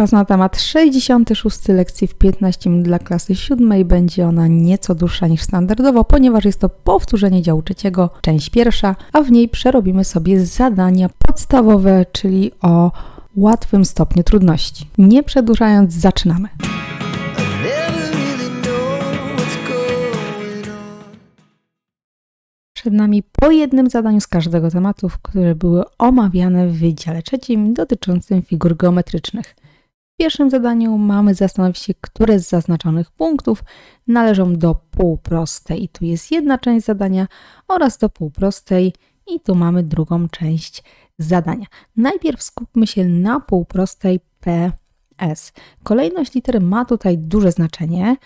Czas na temat 66 lekcji w 15 minut dla klasy 7. Będzie ona nieco dłuższa niż standardowo, ponieważ jest to powtórzenie działu trzeciego, część pierwsza, a w niej przerobimy sobie zadania podstawowe, czyli o łatwym stopniu trudności. Nie przedłużając, zaczynamy. Przed nami po jednym zadaniu z każdego tematu, które były omawiane w Wydziale Trzecim dotyczącym figur geometrycznych. W pierwszym zadaniu mamy zastanowić się, które z zaznaczonych punktów należą do półprostej. I tu jest jedna część zadania oraz do półprostej i tu mamy drugą część zadania. Najpierw skupmy się na półprostej PS. Kolejność liter ma tutaj duże znaczenie.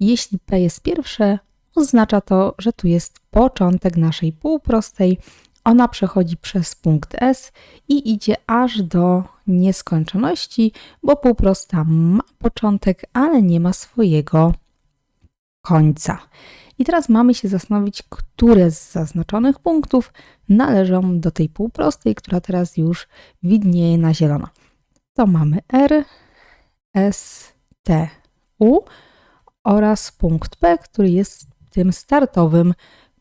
Jeśli P jest pierwsze, oznacza to, że tu jest początek naszej półprostej. Ona przechodzi przez punkt S i idzie aż do nieskończoności, bo półprosta ma początek, ale nie ma swojego końca. I teraz mamy się zastanowić, które z zaznaczonych punktów należą do tej półprostej, która teraz już widnieje na zielono. To mamy R, S, T, U oraz punkt P, który jest tym startowym,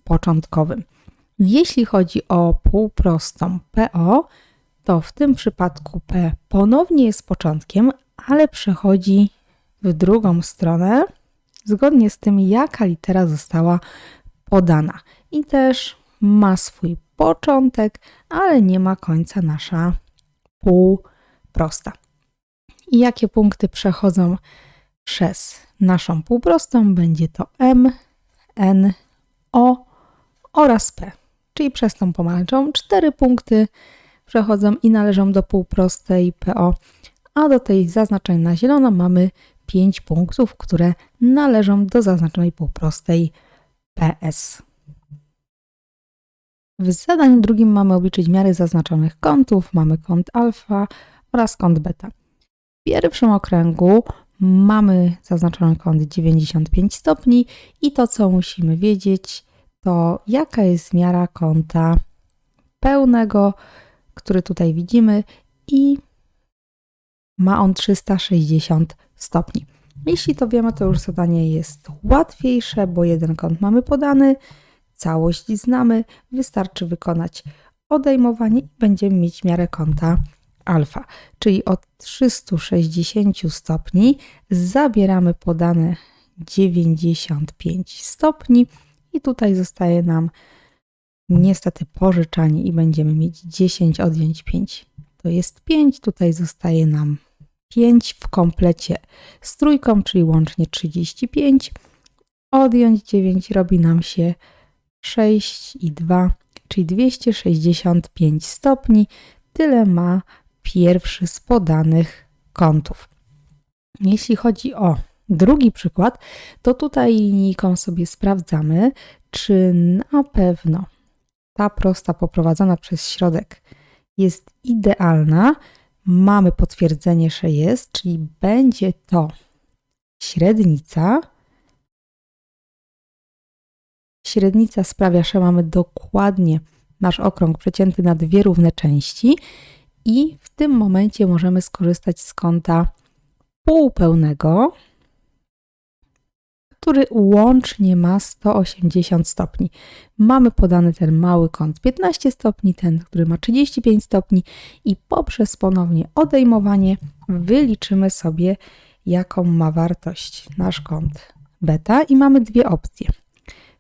początkowym. Jeśli chodzi o półprostą PO, to w tym przypadku P ponownie jest początkiem, ale przechodzi w drugą stronę, zgodnie z tym, jaka litera została podana. I też ma swój początek, ale nie ma końca nasza półprosta. I jakie punkty przechodzą przez naszą półprostą? Będzie to M, N, O oraz P. Czyli przez tą pomarańczową cztery punkty przechodzą i należą do półprostej PO, a do tej zaznaczonej na zielono mamy 5 punktów, które należą do zaznaczonej półprostej PS. W zadaniu drugim mamy obliczyć miary zaznaczonych kątów. Mamy kąt alfa oraz kąt beta. W pierwszym okręgu mamy zaznaczony kąt 95 stopni i to, co musimy wiedzieć, to jaka jest miara kąta pełnego, który tutaj widzimy i ma on 360 stopni. Jeśli to wiemy, to już zadanie jest łatwiejsze, bo jeden kąt mamy podany, całość znamy, wystarczy wykonać odejmowanie i będziemy mieć miarę kąta alfa, czyli od 360 stopni zabieramy podane 95 stopni i tutaj zostaje nam niestety pożyczanie i będziemy mieć 10 odjąć 5. To jest 5, tutaj zostaje nam 5 w komplecie z trójką, czyli łącznie 35. Odjąć 9 robi nam się 6 i 2, czyli 265 stopni. Tyle ma pierwszy z podanych kątów. Jeśli chodzi o drugi przykład, to tutaj linijką sobie sprawdzamy, czy na pewno ta prosta poprowadzona przez środek jest idealna. Mamy potwierdzenie, że jest, czyli będzie to średnica. Średnica sprawia, że mamy dokładnie nasz okrąg przecięty na dwie równe części i w tym momencie możemy skorzystać z kąta półpełnego, który łącznie ma 180 stopni. Mamy podany ten mały kąt 15 stopni, ten, który ma 35 stopni i poprzez ponownie odejmowanie wyliczymy sobie, jaką ma wartość nasz kąt beta i mamy dwie opcje.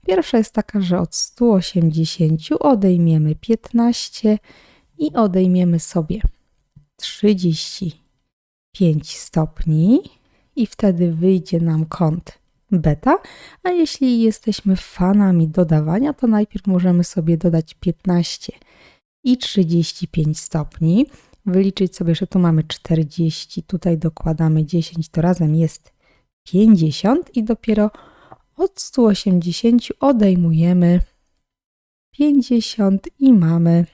Pierwsza jest taka, że od 180 odejmiemy 15 i odejmiemy sobie 35 stopni i wtedy wyjdzie nam kąt beta, a jeśli jesteśmy fanami dodawania, to najpierw możemy sobie dodać 15 i 35 stopni, wyliczyć sobie, że tu mamy 40, tutaj dokładamy 10, to razem jest 50 i dopiero od 180 odejmujemy 50 i mamy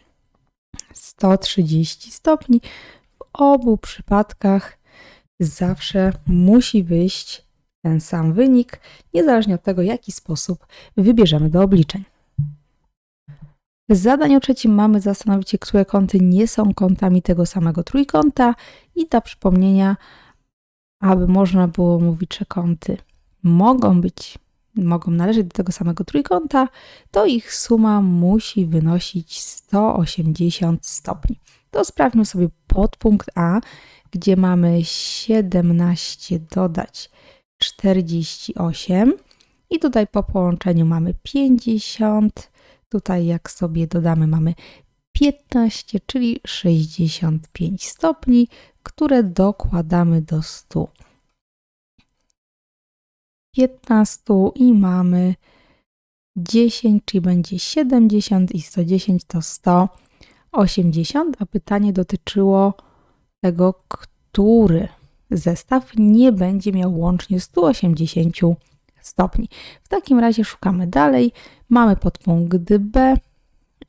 130 stopni. W obu przypadkach zawsze musi wyjść ten sam wynik, niezależnie od tego, jaki sposób wybierzemy do obliczeń. W zadaniu trzecim mamy zastanowić się, które kąty nie są kątami tego samego trójkąta i dla przypomnienia, aby można było mówić, że kąty mogą być, mogą należeć do tego samego trójkąta, to ich suma musi wynosić 180 stopni. To sprawdźmy sobie podpunkt A, gdzie mamy 17 dodać 48 i tutaj po połączeniu mamy 50. Tutaj jak sobie dodamy mamy 15, czyli 65 stopni, które dokładamy do 100. 15 i mamy 10, czyli będzie 70 i 110 to 180, a pytanie dotyczyło tego, który zestaw nie będzie miał łącznie 180 stopni. W takim razie szukamy dalej. Mamy podpunkt B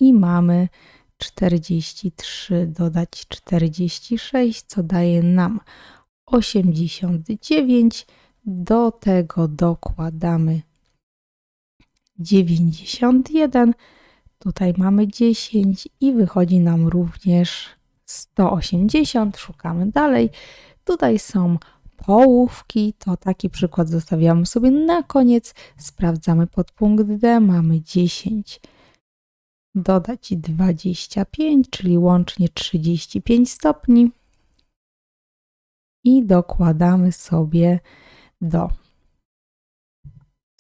i mamy 43 dodać 46, co daje nam 89. Do tego dokładamy 91. Tutaj mamy 10 i wychodzi nam również 180. Szukamy dalej. Tutaj są połówki, to taki przykład zostawiamy sobie na koniec. Sprawdzamy podpunkt D, mamy 10. Dodać 25, czyli łącznie 35 stopni. I dokładamy sobie do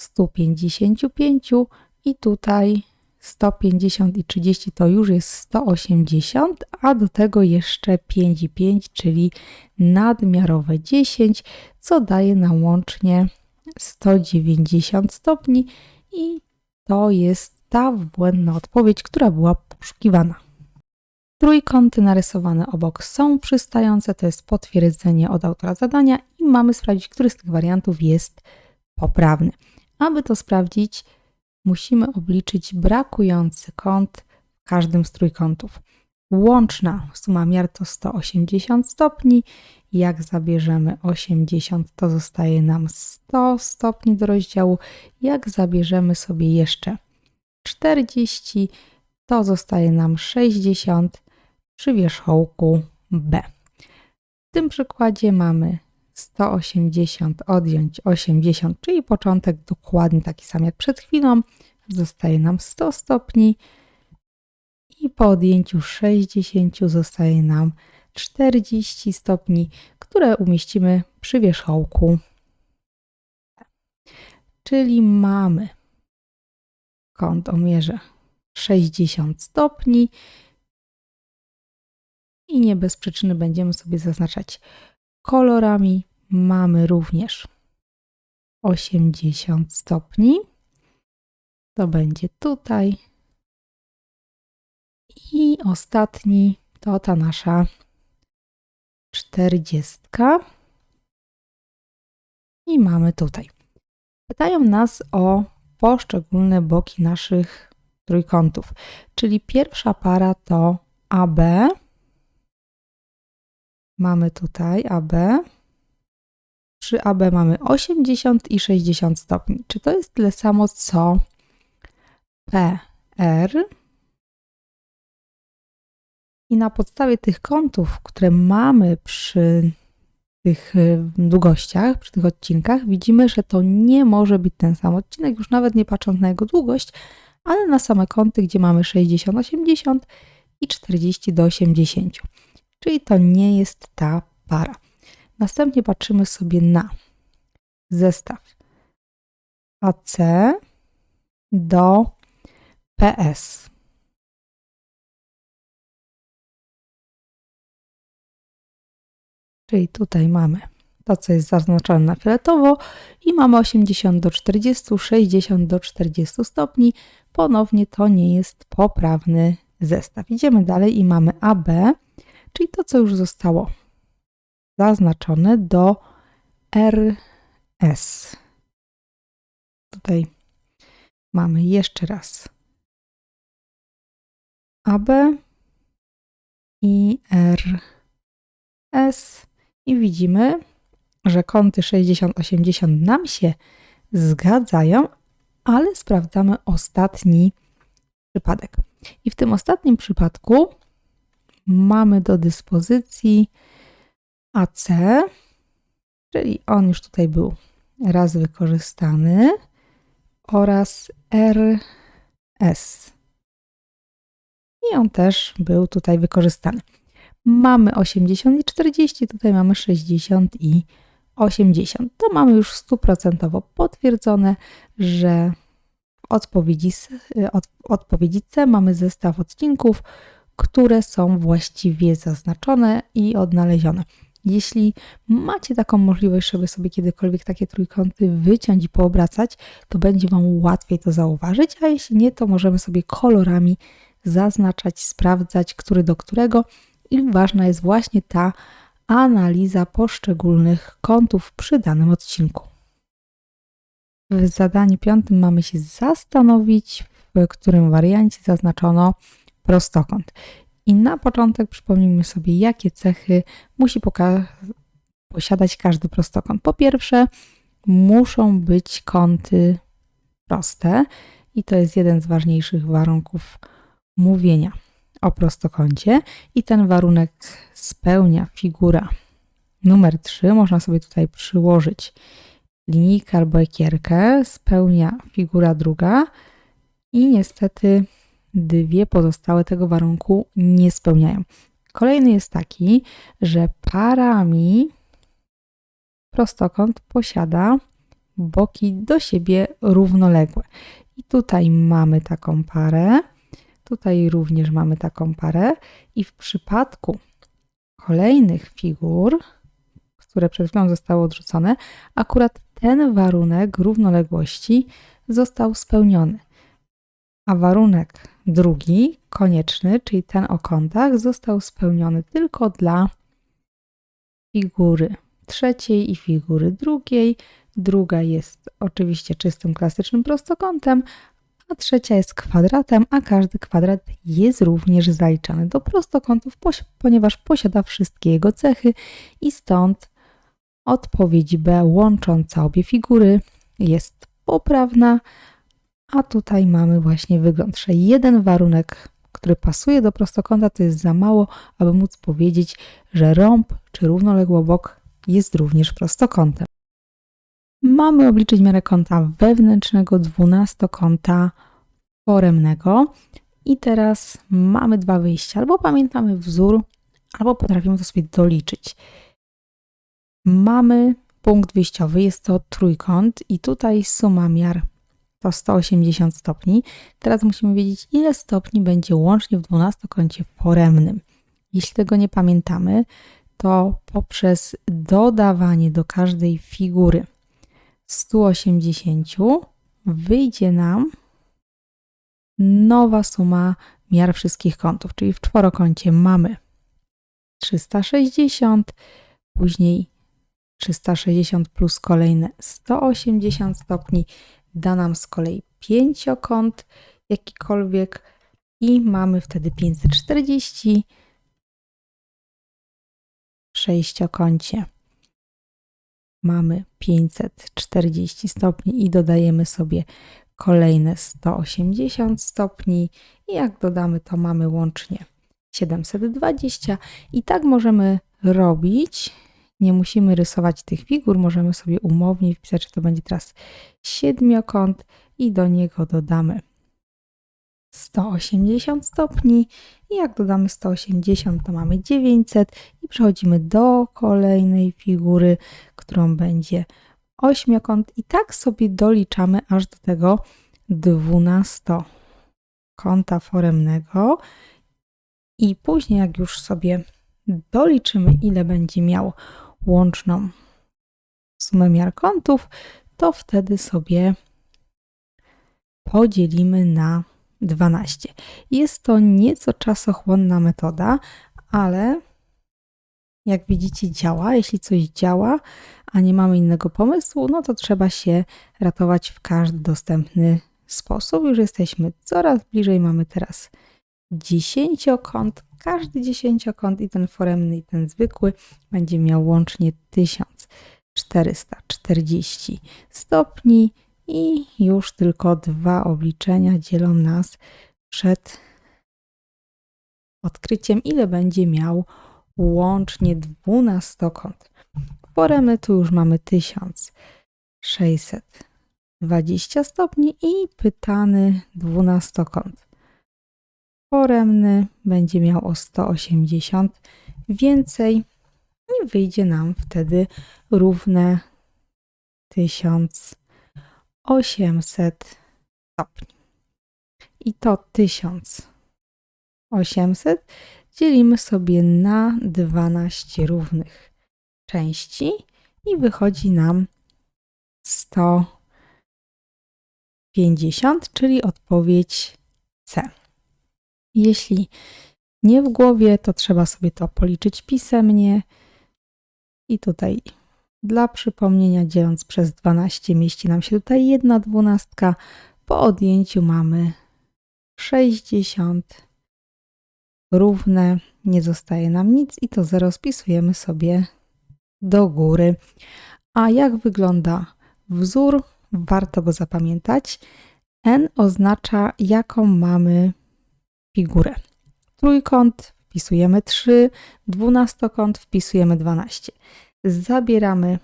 155 i tutaj 150 i 30 to już jest 180, a do tego jeszcze 5 i 5, czyli nadmiarowe 10, co daje nam łącznie 190 stopni i to jest ta błędna odpowiedź, która była poszukiwana. Trójkąty narysowane obok są przystające, to jest potwierdzenie od autora zadania i mamy sprawdzić, który z tych wariantów jest poprawny. Aby to sprawdzić, musimy obliczyć brakujący kąt w każdym z trójkątów. Łączna suma miar to 180 stopni. Jak zabierzemy 80, to zostaje nam 100 stopni do rozdziału. Jak zabierzemy sobie jeszcze 40, to zostaje nam 60 przy wierzchołku B. W tym przykładzie mamy 180 odjąć 80, czyli początek dokładnie taki sam jak przed chwilą. Zostaje nam 100 stopni i po odjęciu 60 zostaje nam 40 stopni, które umieścimy przy wierzchołku. Czyli mamy kąt o mierze 60 stopni i nie bez przyczyny będziemy sobie zaznaczać kolorami. Mamy również 80 stopni. To będzie tutaj. I ostatni to ta nasza 40. I mamy tutaj. Pytają nas o poszczególne boki naszych trójkątów. Czyli pierwsza para to AB. Mamy tutaj AB. Przy AB mamy 80 i 60 stopni. Czy to jest tyle samo co PR? I na podstawie tych kątów, które mamy przy tych y, długościach, przy tych odcinkach, widzimy, że to nie może być ten sam odcinek, już nawet nie patrząc na jego długość, ale na same kąty, gdzie mamy 60, 80 i 40 do 80. Czyli to nie jest ta para. Następnie patrzymy sobie na zestaw AC do PS. Czyli tutaj mamy to, co jest zaznaczone na fioletowo i mamy 80 do 40, 60 do 40 stopni. Ponownie to nie jest poprawny zestaw. Idziemy dalej i mamy AB, czyli to, co już zostało zaznaczone do RS. Tutaj mamy jeszcze raz AB i RS i widzimy, że kąty 60-80 nam się zgadzają, ale sprawdzamy ostatni przypadek. I w tym ostatnim przypadku mamy do dyspozycji AC, czyli on już tutaj był raz wykorzystany, oraz RS. I on też był tutaj wykorzystany. Mamy 80 i 40, tutaj mamy 60 i 80. To mamy już stuprocentowo potwierdzone, że w odpowiedzi, s- od, odpowiedzi C mamy zestaw odcinków, które są właściwie zaznaczone i odnalezione. Jeśli macie taką możliwość, żeby sobie kiedykolwiek takie trójkąty wyciąć i poobracać, to będzie Wam łatwiej to zauważyć, a jeśli nie, to możemy sobie kolorami zaznaczać, sprawdzać, który do którego i ważna jest właśnie ta analiza poszczególnych kątów przy danym odcinku. W zadaniu piątym mamy się zastanowić, w którym wariancie zaznaczono prostokąt. I na początek przypomnijmy sobie, jakie cechy musi posiadać każdy prostokąt. Po pierwsze, muszą być kąty proste i to jest jeden z ważniejszych warunków mówienia o prostokącie i ten warunek spełnia figura numer 3. Można sobie tutaj przyłożyć linijkę albo ekierkę, spełnia figura druga i niestety dwie pozostałe tego warunku nie spełniają. Kolejny jest taki, że parami prostokąt posiada boki do siebie równoległe. I tutaj mamy taką parę, tutaj również mamy taką parę i w przypadku kolejnych figur, które przed chwilą zostały odrzucone, akurat ten warunek równoległości został spełniony. A warunek drugi, konieczny, czyli ten o kątach, został spełniony tylko dla figury trzeciej i figury drugiej. Druga jest oczywiście czystym, klasycznym prostokątem, a trzecia jest kwadratem, a każdy kwadrat jest również zaliczany do prostokątów, ponieważ posiada wszystkie jego cechy i stąd odpowiedź B łącząca obie figury jest poprawna, a tutaj mamy właśnie wygląd, że jeden warunek, który pasuje do prostokąta, to jest za mało, aby móc powiedzieć, że rąb czy równoległobok jest również prostokątem. Mamy obliczyć miarę kąta wewnętrznego dwunastokąta foremnego i teraz mamy dwa wyjścia. Albo pamiętamy wzór, albo potrafimy to sobie doliczyć. Mamy punkt wyjściowy, jest to trójkąt i tutaj suma miar to 180 stopni. Teraz musimy wiedzieć, ile stopni będzie łącznie w dwunastokącie foremnym. Jeśli tego nie pamiętamy, to poprzez dodawanie do każdej figury 180 wyjdzie nam nowa suma miar wszystkich kątów, czyli w czworokącie mamy 360, później 360 plus kolejne 180 stopni da nam z kolei pięciokąt jakikolwiek i mamy wtedy 540 w sześciokącie. Mamy 540 stopni i dodajemy sobie kolejne 180 stopni. I jak dodamy to mamy łącznie 720 i tak możemy robić. Nie musimy rysować tych figur, możemy sobie umownie wpisać, że to będzie teraz siedmiokąt i do niego dodamy 180 stopni i jak dodamy 180 to mamy 900 i przechodzimy do kolejnej figury, którą będzie ośmiokąt i tak sobie doliczamy aż do tego 12 kąta foremnego i później jak już sobie doliczymy ile będzie miał łączną sumę miar kątów, to wtedy sobie podzielimy na 12. Jest to nieco czasochłonna metoda, ale jak widzicie działa. Jeśli coś działa, a nie mamy innego pomysłu, no to trzeba się ratować w każdy dostępny sposób. Już jesteśmy coraz bliżej. Mamy teraz dziesięciokąt. Każdy dziesięciokąt i ten foremny i ten zwykły będzie miał łącznie 1440 stopni i już tylko dwa obliczenia dzielą nas przed odkryciem, ile będzie miał łącznie dwunastokąt. Foremy tu już mamy 1620 stopni i pytany dwunastokąt. Foremny będzie miał o 180 więcej i wyjdzie nam wtedy równe 1800 stopni. I to 1800 dzielimy sobie na 12 równych części i wychodzi nam 150, czyli odpowiedź C. Jeśli nie w głowie, to trzeba sobie to policzyć pisemnie. I tutaj dla przypomnienia, dzieląc przez 12, mieści nam się tutaj jedna dwunastka. Po odjęciu mamy 60 równe, nie zostaje nam nic i to 0 spisujemy sobie do góry. A jak wygląda wzór? Warto go zapamiętać. N oznacza, jaką mamy figurę. Trójkąt wpisujemy 3, dwunastokąt wpisujemy 12. Zabieramy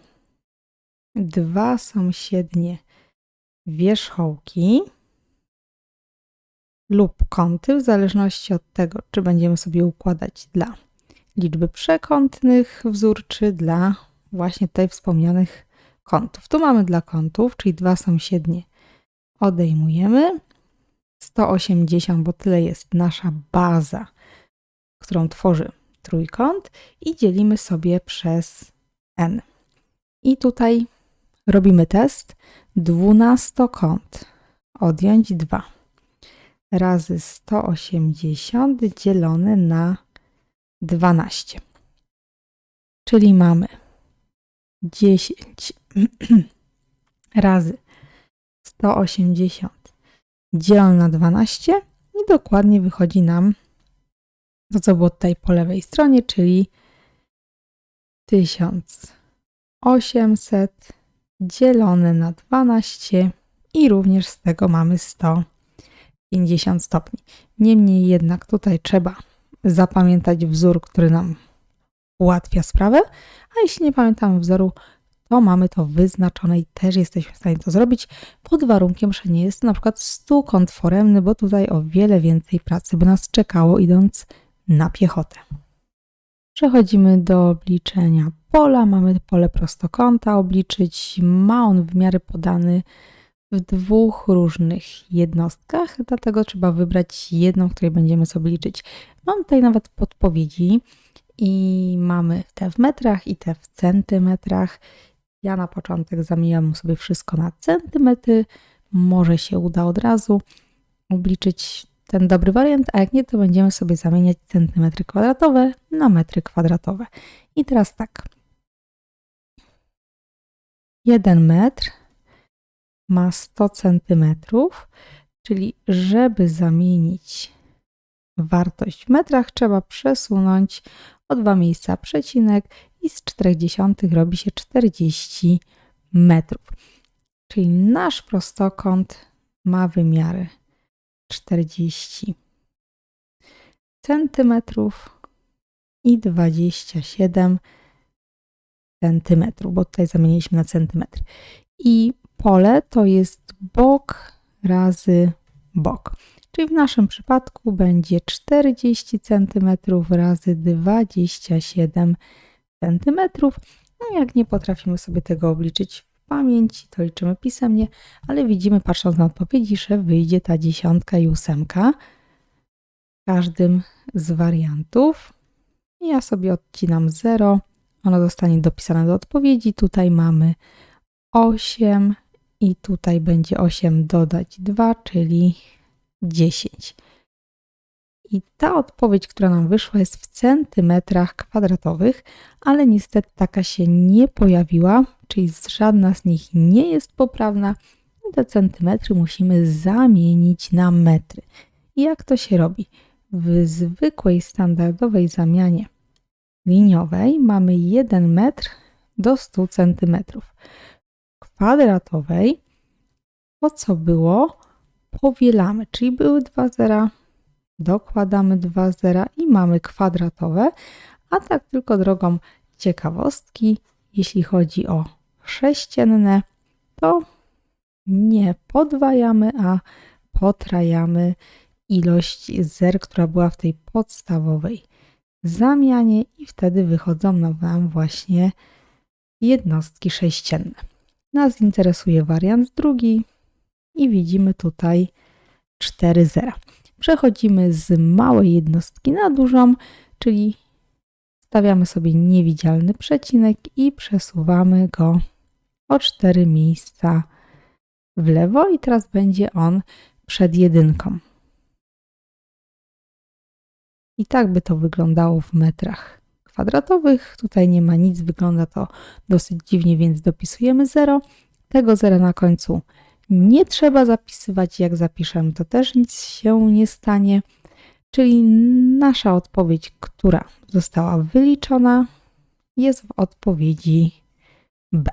dwa sąsiednie wierzchołki lub kąty, w zależności od tego, czy będziemy sobie układać dla liczby przekątnych wzór, czy dla właśnie tutaj wspomnianych kątów. Tu mamy dla kątów, czyli dwa sąsiednie odejmujemy. 180, bo tyle jest nasza baza, którą tworzy trójkąt i dzielimy sobie przez n. I tutaj robimy test. Dwunastokąt odjąć 2 razy 180 dzielone na 12. Czyli mamy 10 razy 180 dzielone na 12 i dokładnie wychodzi nam to, co było tutaj po lewej stronie, czyli 1800 dzielone na 12 i również z tego mamy 150 stopni. Niemniej jednak tutaj trzeba zapamiętać wzór, który nam ułatwia sprawę, a jeśli nie pamiętamy wzoru, to mamy to wyznaczone i też jesteśmy w stanie to zrobić pod warunkiem, że nie jest to na przykład stukąt foremny, bo tutaj o wiele więcej pracy by nas czekało idąc na piechotę. Przechodzimy do obliczenia pola. Mamy pole prostokąta obliczyć. Ma on w miarę podany w dwóch różnych jednostkach, dlatego trzeba wybrać jedną, której będziemy sobie liczyć. Mam tutaj nawet podpowiedzi i mamy te w metrach i te w centymetrach. Ja na początek zamieniam sobie wszystko na centymetry. Może się uda od razu obliczyć ten dobry wariant, a jak nie, to będziemy sobie zamieniać centymetry kwadratowe na metry kwadratowe. I teraz tak. 1 metr ma 100 centymetrów, czyli żeby zamienić wartość w metrach, trzeba przesunąć o dwa miejsca przecinek i z 40 robi się 40 metrów. Czyli nasz prostokąt ma wymiary 40 centymetrów i 27 centymetrów, bo tutaj zamieniliśmy na centymetr. I pole to jest bok razy bok. Czyli w naszym przypadku będzie 40 cm razy 27 cm. No jak nie potrafimy sobie tego obliczyć w pamięci, to liczymy pisemnie, ale widzimy patrząc na odpowiedzi, że wyjdzie ta dziesiątka i ósemka w każdym z wariantów. Ja sobie odcinam 0, ono zostanie dopisane do odpowiedzi. Tutaj mamy 8 i tutaj będzie 8 dodać 2, czyli 10. I ta odpowiedź, która nam wyszła, jest w centymetrach kwadratowych, ale niestety taka się nie pojawiła, czyli żadna z nich nie jest poprawna. I te centymetry musimy zamienić na metry. I jak to się robi? W zwykłej, standardowej zamianie liniowej mamy 1 metr do 100 centymetrów. Kwadratowej to co było? powielamy, czyli były dwa zera, dokładamy dwa zera i mamy kwadratowe, a tak tylko drogą ciekawostki, jeśli chodzi o sześcienne, to nie podwajamy, a potrajamy ilość zer, która była w tej podstawowej zamianie i wtedy wychodzą nam właśnie jednostki sześcienne. Nas interesuje wariant drugi i widzimy tutaj 4 zera. Przechodzimy z małej jednostki na dużą, czyli stawiamy sobie niewidzialny przecinek i przesuwamy go o 4 miejsca w lewo i teraz będzie on przed jedynką. I tak by to wyglądało w metrach kwadratowych. Tutaj nie ma nic, wygląda to dosyć dziwnie, więc dopisujemy 0. Tego zera na końcu nie trzeba zapisywać. Jak zapiszemy, to też nic się nie stanie. Czyli nasza odpowiedź, która została wyliczona, jest w odpowiedzi B.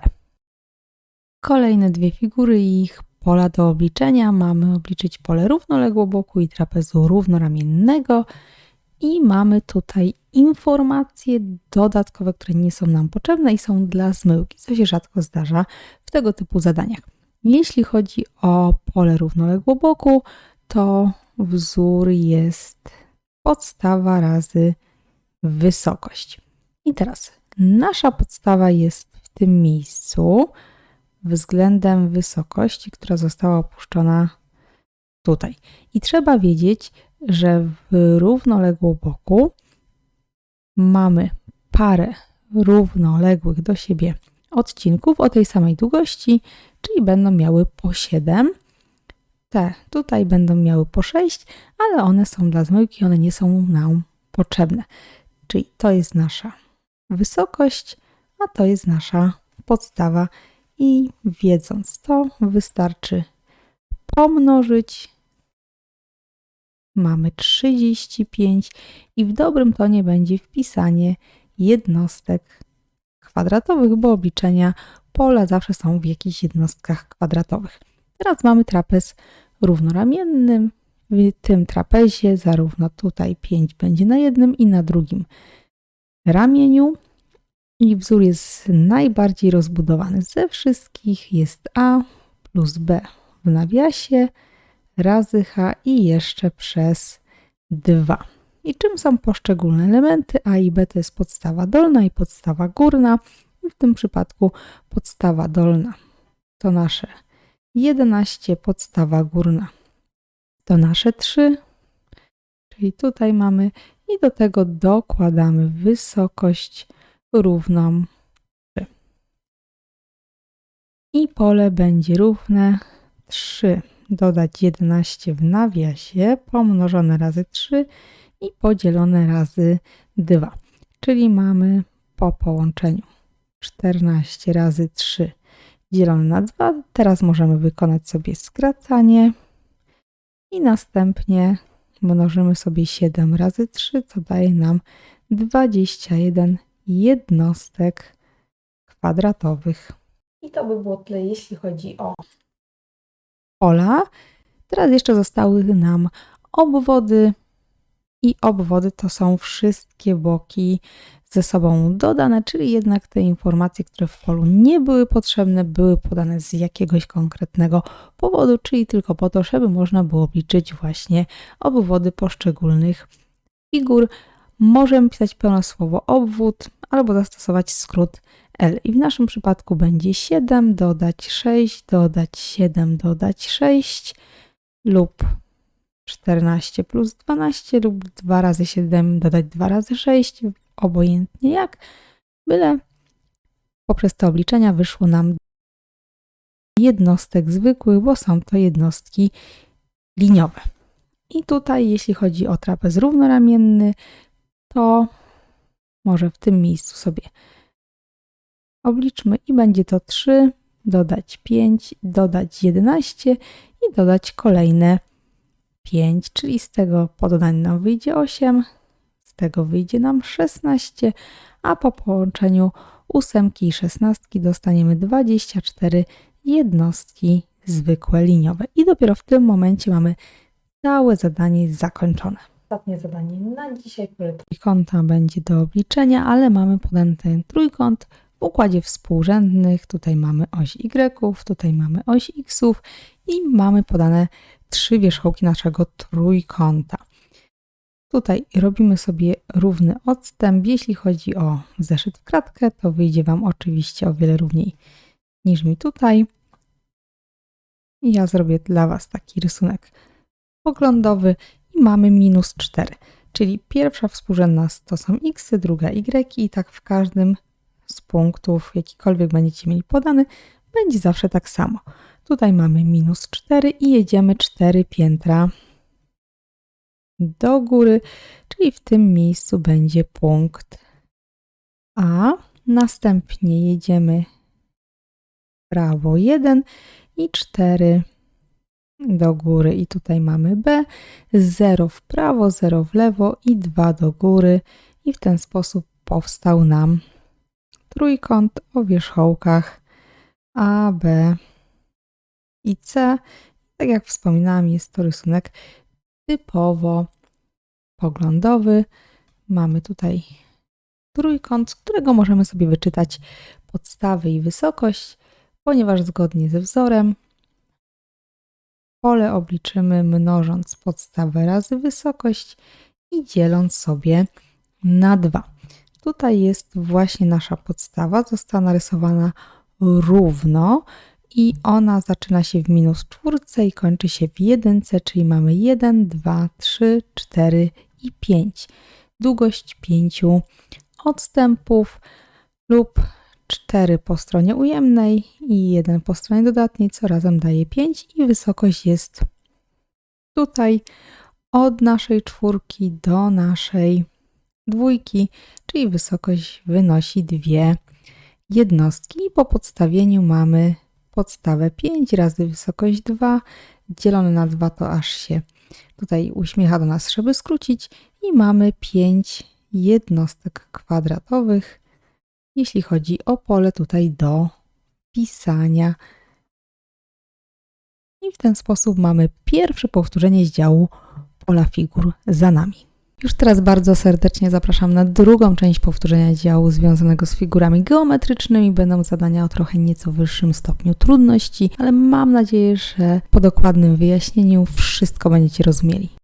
Kolejne dwie figury i ich pola do obliczenia. Mamy obliczyć pole równoległoboku i trapezu równoramiennego. I mamy tutaj informacje dodatkowe, które nie są nam potrzebne i są dla zmyłki, co się rzadko zdarza w tego typu zadaniach. Jeśli chodzi o pole równoległoboku, to wzór jest podstawa razy wysokość. I teraz nasza podstawa jest w tym miejscu względem wysokości, która została opuszczona tutaj. I trzeba wiedzieć, że w równoległoboku mamy parę równoległych do siebie odcinków o tej samej długości, czyli będą miały po 7. Te tutaj będą miały po 6, ale one są dla zmyłki, one nie są nam potrzebne. Czyli to jest nasza wysokość, a to jest nasza podstawa i wiedząc to wystarczy pomnożyć mamy 35 i w dobrym tonie będzie wpisanie jednostek kwadratowych, bo obliczenia pola zawsze są w jakichś jednostkach kwadratowych. Teraz mamy trapez równoramienny. W tym trapezie zarówno tutaj 5 będzie na jednym i na drugim ramieniu. I wzór jest najbardziej rozbudowany ze wszystkich. Jest A plus B w nawiasie razy h i jeszcze przez 2. I czym są poszczególne elementy? A i B to jest podstawa dolna i podstawa górna. W tym przypadku podstawa dolna to nasze 11, podstawa górna to nasze 3. Czyli tutaj mamy i do tego dokładamy wysokość równą 3. I pole będzie równe 3 dodać 11 w nawiasie pomnożone razy 3 i podzielone razy 2. Czyli mamy po połączeniu 14 razy 3 dzielone na 2. Teraz możemy wykonać sobie skracanie i następnie mnożymy sobie 7 razy 3, co daje nam 21 jednostek kwadratowych. I to by było tyle, jeśli chodzi o pola. Teraz jeszcze zostały nam obwody i obwody to są wszystkie boki ze sobą dodane, czyli jednak te informacje, które w polu nie były potrzebne, były podane z jakiegoś konkretnego powodu, czyli tylko po to, żeby można było obliczyć właśnie obwody poszczególnych figur. Możemy pisać pełnosłowo obwód albo zastosować skrót L. I w naszym przypadku będzie 7 dodać 6, dodać 7, dodać 6 lub 14 plus 12 lub 2 razy 7 dodać 2 razy 6, obojętnie jak, byle poprzez te obliczenia wyszło nam jednostek zwykłych, bo są to jednostki liniowe. I tutaj, jeśli chodzi o trapez równoramienny, to może w tym miejscu sobie Obliczmy i będzie to 3, dodać 5, dodać 11 i dodać kolejne 5, czyli z tego po dodaniu nam wyjdzie 8, z tego wyjdzie nam 16, a po połączeniu ósemki i szesnastki dostaniemy 24 jednostki zwykłe liniowe. I dopiero w tym momencie mamy całe zadanie zakończone. ostatnie zadanie na dzisiaj. Pole trójkąta będzie do obliczenia, ale mamy podany trójkąt w układzie współrzędnych. Tutaj mamy oś Y, tutaj mamy oś X i mamy podane trzy wierzchołki naszego trójkąta. Tutaj robimy sobie równy odstęp. Jeśli chodzi o zeszyt w kratkę, to wyjdzie Wam oczywiście o wiele równiej niż mi tutaj. Ja zrobię dla Was taki rysunek poglądowy i mamy minus 4. Czyli pierwsza współrzędna to są x, druga y i tak w każdym z punktów, jakikolwiek będziecie mieli podany, będzie zawsze tak samo. Tutaj mamy minus 4 i jedziemy 4 piętra do góry, czyli w tym miejscu będzie punkt A. Następnie jedziemy prawo 1 i 4 do góry. I tutaj mamy B, 0 w prawo, 0 w lewo i 2 do góry. I w ten sposób powstał nam trójkąt o wierzchołkach A, B i C. Tak jak wspominałam, jest to rysunek typowo poglądowy. Mamy tutaj trójkąt, z którego możemy sobie wyczytać podstawy i wysokość, ponieważ zgodnie ze wzorem pole obliczymy mnożąc podstawę razy wysokość i dzieląc sobie na 2. Tutaj jest właśnie nasza podstawa, została narysowana równo i ona zaczyna się w minus czwórce i kończy się w jedynce, czyli mamy 1, 2, 3, 4 i 5. Długość 5 odstępów lub 4 po stronie ujemnej i 1 po stronie dodatniej, co razem daje 5 i wysokość jest tutaj od naszej czwórki do naszej dwójki, czyli wysokość wynosi dwie jednostki. I po podstawieniu mamy podstawę 5 razy wysokość 2 dzielone na 2 to aż się tutaj uśmiecha do nas, żeby skrócić i mamy 5 jednostek kwadratowych jeśli chodzi o pole tutaj do pisania. I w ten sposób mamy pierwsze powtórzenie z działu pola figur za nami. Już teraz bardzo serdecznie zapraszam na drugą część powtórzenia działu związanego z figurami geometrycznymi. Będą zadania o trochę nieco wyższym stopniu trudności, ale mam nadzieję, że po dokładnym wyjaśnieniu wszystko będziecie rozumieli.